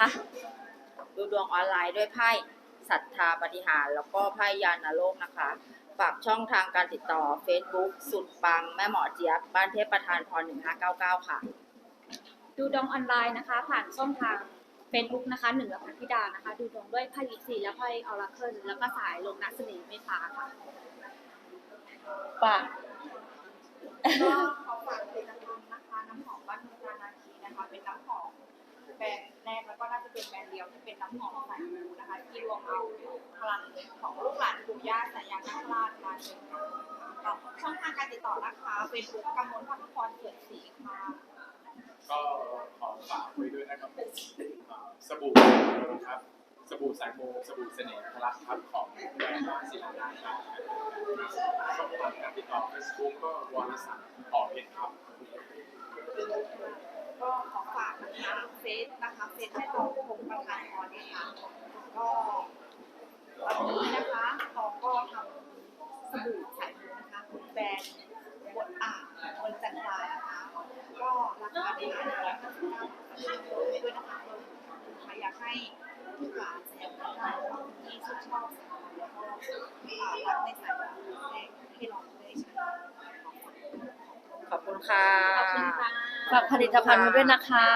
นะคะ ดูดวงออนไลน์ด้วยไพ่ศรัทธาปฏิหารย์แล้วก็ไพ่ยานโลกนะคะ ฝากช่องทางการติดต่อ Facebook สุดปัง แม่หมอเจี๊ยบ บ้านเทพประธานพร1599 ค่ะ ดูดวงออนไลน์นะคะ ผ่านช่องทาง Facebook นะคะหนึ่งและพันธิดานะคะ ดูดวงด้วยไพ่ยิปซีและไพ่ออราเคิลแล้วก็สายลงนักเสน่ห์เมตตาค่ะปากก็ขอฝากผลิตภัณฑ์นะคะ น้ำหอมบ้านมุกดานาคีนะคะ เป็นน้ำหอมแบรนด์ แรกแล้วก็น่าจะเป็นแบรนด์เดียวที่เป็นน้ำหอมสายมูนะคะ ที่รวมเอาพลังของลูกหลานปู่ย่าสายยานาคราชมาเป็นช่องทางการติดต่อนะคะเฟซบุ๊กกำมลพัฒนพรเกิดศรีค่ะ ก็ขอฝากไว้ด้วยนะครับผมสบู่นะครับสบู่สายโมสบู่เสน่ห์พลักครับของแบรนด์ศิลานาครับช่องทางการติดต่อเฟซบุ๊กก็วรสันต์หอเพชรครับ ก็ขอฝากนะคะเฟซนะคะเฟซแม่ตองคงประธานพรนะคะก็วันนี้นะคะทองก็ทำสบู่สายมูนะคะแบรนด์บนอ่างบนจันทรานะคะ ก็ราคาดีนะร้ อยห้าสิบเก้าบาทด้วยนะคะค่ะอยากให้ลูกหลานแสดงความที่ชื่นชอบแล้วก็อ่ารักในสายมูให้ให้ลองได้ใช้ขอบคุณค่ะขอบคุณค่ะฝากผลิตภัณฑ์มาด้วยนะคะ